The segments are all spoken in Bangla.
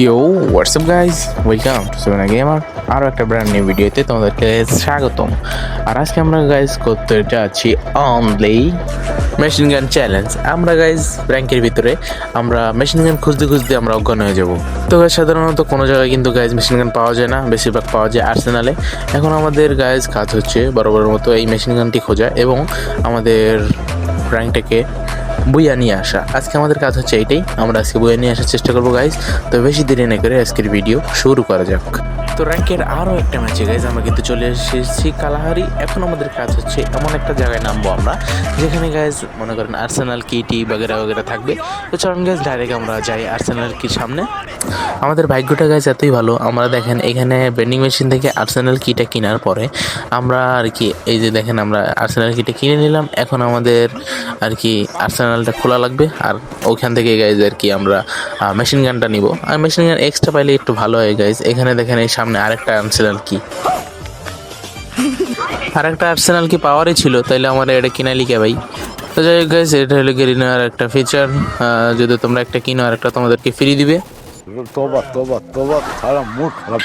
Yo WhatsApp guys welcome to seven gamer আরও একটা ব্র্যান্ড নিউ ভিডিওতে তোমাদেরকে স্বাগতম। আর আজকে আমরা গাইজ করতে যাচ্ছি অনলি মেশিন গান চ্যালেঞ্জ আমরা গাইজ র্যাঙ্কের ভিতরে আমরা মেশিন গান খুঁজতে খুঁজতে আমরা অজ্ঞান হয়ে যাব। তো গাইজ সাধারণত কোনো জায়গায় কিন্তু গাইজ মেশিন গান পাওয়া যায় না। বেশিরভাগ পাওয়া যায় আর্সেনালে এখন আমাদের গাইজ কাজ হচ্ছে বরাবরের মতো এই মেশিন গানটি খোঁজা এবং আমাদের র্যাঙ্কটাকে বইয়া নিয়ে আসা। আজকে আমাদের কাজ হচ্ছে এইটাই। আমরা আজকে বইয়া নিয়ে আসার চেষ্টা করব গাইজ তো বেশি দেরি না করে আজকের ভিডিও শুরু করা যাক। র্যাঙ্কের আরও একটা ম্যাচে গাইজ আমরা কিন্তু চলে এসেছি কালাহারি। এখন আমাদের কাজ হচ্ছে এমন একটা জায়গায় নামবো আমরা, যেখানে গাইজ মনে করেন আর্সেনাল কিটি বাগেরা বাগেরা থাকবে। তো চরণ গাইজ ডাইরেক্ট আমরা যাই আর্সেনাল কি সামনে। আমাদের ভাগ্যটা গাইজ এতই ভালো। আমরা দেখেন, এখানে বেন্ডিং মেশিন থেকে আর্সেনাল কিটা কেনার পরে আমরা আর কি, এই যে দেখেন, আমরা আর্সেনাল কিটা কিনে নিলাম। এখন আমাদের আর কি আর্সেনালটা খোলা লাগবে। আর ওখান থেকে গাইজ আর কি আমরা মেশিন গানটা নিব। আর মেশিন গান এক্সট্রা পাইলে একটু ভালো হয় গাইজ এখানে দেখেন এই সামনে আরেকটা আর্সেনাল কি আরেকটা আর্সেনাল কি পাওয়ারই ছিল, তাইলে আমার এটা কিনে লিখে ভাই। তো যাই হোক গাইজ এটা হলো গেরিনার একটা ফিচার যদি তোমরা একটা কিনো আর একটা তোমাদেরকে ফ্রি দিবে। তোবা তোবা তোবা সারা মুড খারাপ।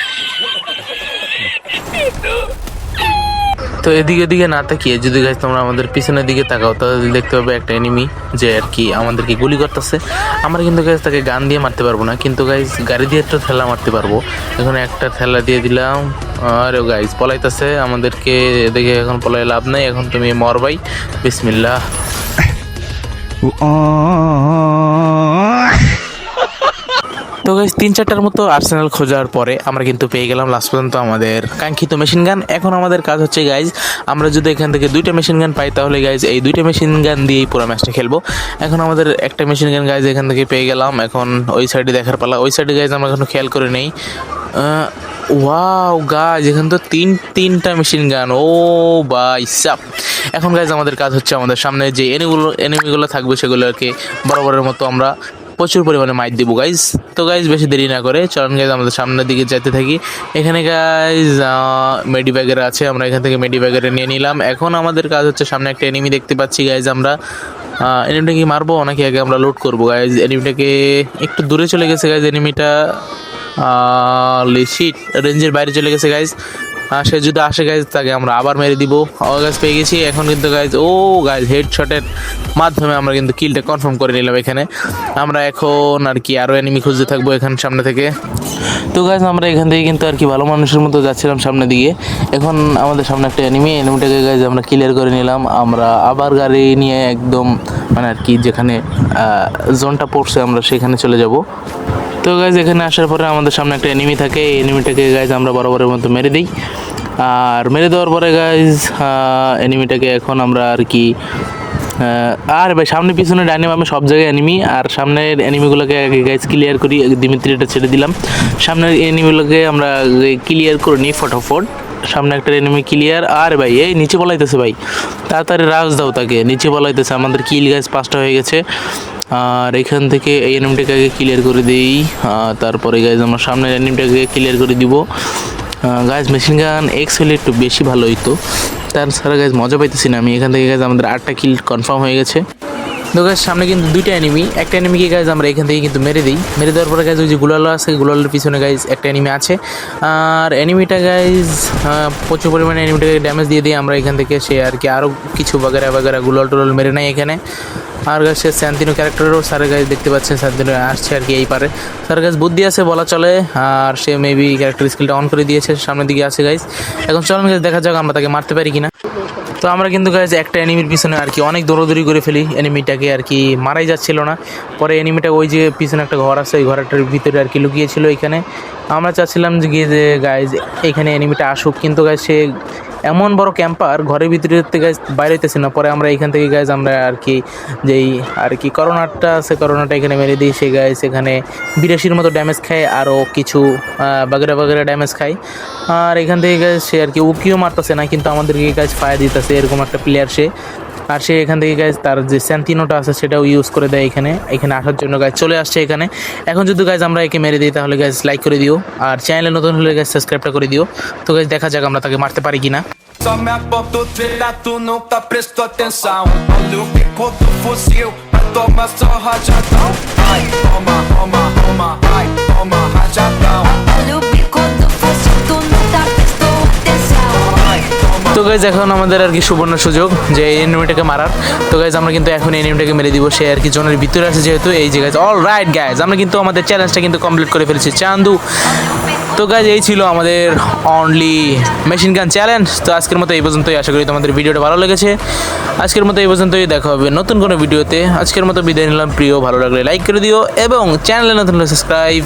তো এদিকে এদিকে না তাকিয়ে যদি গাছ তোমরা আমাদের পিছনের দিকে তাকাও তাহলে দেখতে পাবে একটা এনিমি যে আর কি আমাদেরকে গুলি করতেছে আমরা কিন্তু গাছ তাকে গান দিয়ে মারতে পারব না কিন্তু গাইজ গাড়ি দিয়ে একটা ঠেলা মারতে পারব এখন একটা ঠেলা দিয়ে দিলাম আরে গাইজ পলাইতেছে আমাদেরকে দেখে এখন পলাই লাভ নাই এখন তুমি মরবাই বিসমিল্লাহ তো গাইজ তিন চারটার মতো আর্সেনাল খোঁজার পরে আমরা কিন্তু পেয়ে গেলাম লাস্ট পর্যন্ত আমাদের কাঙ্ক্ষিত মেশিন গান এখন আমাদের কাজ হচ্ছে গাইজ আমরা যদি এখান থেকে দুইটা মেশিন গান পাই তাহলে গাইজ এই দুইটা মেশিন গান দিয়েই পুরো ম্যাচটা খেলব। এখন আমাদের একটা মেশিন গান গাইজ এখান থেকে পেয়ে গেলাম। এখন ওই সাইডে দেখার পালা। ওই সাইডে গাইজ আমরা এখনও খেয়াল করে নেই। ওয়াও গাছ এখানে তো তিন, তিনটা মেশিন গান ও বাই সাপ এখন গাইজ আমাদের কাজ হচ্ছে আমাদের সামনে যে এনিগুলো এনিমিগুলো থাকবে সেগুলোকে বরাবরের মতো আমরা প্রচুর পরিমাণে মাইট দিব গাইজ তো গাইজ বেশি দেরি না করে চরণ গাইজ আমাদের সামনের দিকে যেতে থাকি। এখানে গাইজ মেডি ব্যাগের আছে, আমরা এখান থেকে মেডি ব্যাগের নিয়ে নিলাম। এখন আমাদের কাজ হচ্ছে সামনে একটা এনিমি দেখতে পাচ্ছি গাইজ আমরা। এনিমিটা কি মারবো, নাকি আগে আমরা লোড করব গাইজ এনিমিটাকে একটু দূরে চলে গেছে গাইজ এনিমিটা লিশিট রেঞ্জের বাইরে চলে গেছে গাইজ সে যদি আসে গাইজ তাকে আমরা আবার মেরে দিব। গাছ পেয়ে গেছি। এখন কিন্তু গাইজ ও গাইজ হেডশটের মাধ্যমে আমরা কিন্তু কিলটা কনফার্ম করে নিলাম এখানে। আমরা এখন আর কি আরও এনিমি খুঁজতে থাকব এখান সামনে থেকে। তো গাইজ আমরা এখান থেকে কিন্তু আর কি ভালো মানুষের মতো যাচ্ছিলাম সামনের দিকে। এখন আমাদের সামনে একটা এনিমি এনিমিটাকে গাইজ আমরা ক্লিয়ার করে নিলাম। আমরা আবার গাড়ি নিয়ে একদম মানে আর কি যেখানে জোনটা পড়ছে, আমরা সেখানে চলে যাব। তো গাইজ এখানে আসার পরে আমাদের সামনে একটা এনিমি থাকে। এই এনিমিটাকে গাইজ আমরা বরাবরের মতো মেরে দিই। আর মেরে দেওয়ার পরে গাইজ এনিমিটাকে এখন আমরা আর কি আর ভাই, সামনে পিছনে ডাইনে আমি সব জায়গায় এনিমি আর সামনের এনিমিগুলোকে গাইজ ক্লিয়ার করি। দিমিত্রিটা ছেড়ে দিলাম। সামনের এনিমিগুলোকে আমরা ক্লিয়ার করে নিই ফটোফট। সামনে একটা এনিমি ক্লিয়ার আর ভাই, এই নিচে বলাইতেছে ভাই। তাড়াতাড়ি রাজ দাও তাকে। নিচে বলাইতেছে, আমাদের কিল গাছ পাঁচটা হয়ে গেছে। আর এখান থেকে এই এনিমিটাকে আগে ক্লিয়ার করে দিই। তারপরে গাইজ আমার সামনের এনিমিটাকে ক্লিয়ার করে দিব। গাইজ মেশিন গান এক্স হলে একটু বেশি ভালো হইতো। তার ছাড়া গাইজ মজা পাইতেছি না আমি। এখান থেকে গাইজ আমাদের আটটা কিল কনফার্ম হয়ে গেছে। তো গাছ সামনে কিন্তু দুইটা এনিমি একটা এনিমিকে গাইজ আমরা এখান থেকে কিন্তু মেরে দিই। মেরে দেওয়ার পরে গাইজ ওই যে গুলালো আছে, গুলালোর পিছনে গাইজ একটা এনিমি আছে। আর এনিমিটা গাইজ প্রচুর পরিমাণে এনিমিটাকে ড্যামেজ দিয়ে দিই আমরা এখান থেকে সে আর কি আরও কিছু বাগেরা বাগেরা গুলাল টুলাল মেরে নেয় এখানে। আর গাছ সে স্যান্তিনো ক্যারেক্টারেরও স্যার গাছ দেখতে পাচ্ছেন, স্যান্তিনো আসছে আর কি এই পারে। স্যার গাছ বুদ্ধি আছে, বলা চলে, আর সে মেবি ক্যারেক্টার স্কিলটা অন করে দিয়েছে, সামনের দিকে আছে গাইজ এখন চলুন গাইজ দেখা যাক আমরা তাকে মারতে পারি কিনা। তো আমরা কিন্তু গাইজ একটা এনিমির পিছনে আর কি অনেক দৌড়দৌড়ি করে ফেলি এনিমিটাকে আর কি মারাই যাচ্ছিল না। পরে এনিমিটা ওই যে পিছনে একটা ঘর আছে, ওই ঘরটার ভিতরে আর কি লুকিয়েছিল এখানে। আমরা চাচ্ছিলাম যে গিয়ে যে গাইজ এখানে এনিমিটা আসুক, কিন্তু গাইজ সে এমন বড় ক্যাম্পার ঘরের ভিতরে বাইরে হইতেছে না। পরে আমরা এখান থেকে গাইজ আমরা আর কি যেই আর কি করোনাটা আছে করোনাটা এখানে মেরে দিই, সে গাইজ এখানে বিরাশির মতো ড্যামেজ খায় আরও কিছু বাগেরা বাগেরা ড্যামেজ খায়। আর এখান থেকে গাইজ সে আর কি উকিও মারতেছে না, কিন্তু আমাদেরকে গাইজ ফায়ার দিতেছে, এরকম একটা প্লেয়ার সে। আর সে এখান থেকে গাইজ তার যে স্যান্তিনোটা আছে সেটাও ইউজ করে দেয় এখানে এখানে আসার জন্য গাইজ চলে আসছে এখানে এখন যদি গাইজ আমরা একে মেরে দিই তাহলে গাইজ লাইক করে দিও আর চ্যানেলে নতুন হলে গাইজ সাবস্ক্রাইবটা করে দিও তো গাইজ দেখা যাক আমরা তাকে মারতে পারি কিনা vai tomar só rajadão. Ai, toma, toma, toma, ai, toma, guys এখন আমাদের আর কি সুবর্ণ সুযোগ যে এই এনিমিটাকে মারার। তো গাইজ আমরা কিন্তু এখন এনিমিটাকে মেরে দিব। সে আর কি জোনের ভিতরে আছে যেহেতু। এই যে গাইজ অল রাইট গাইজ আমরা কিন্তু আমাদের চ্যালেঞ্জটা কিন্তু কমপ্লিট করে ফেলেছি। চান্দু। তো গাইজ এই ছিল আমাদের অনলি মেশিন গান চ্যালেঞ্জ তো আজকের মতো এই পর্যন্তই। আশা করি তোমাদের ভিডিওটা ভালো লেগেছে। আজকের মতো এই পর্যন্তই। দেখা হবে নতুন কোনো ভিডিওতে। আজকের মতো বিদায় নিলাম। প্রিয়, ভালো লাগলে লাইক করে দিও এবং চ্যানেলে নতুন সাবস্ক্রাইব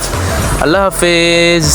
আল্লাহ হাফেজ।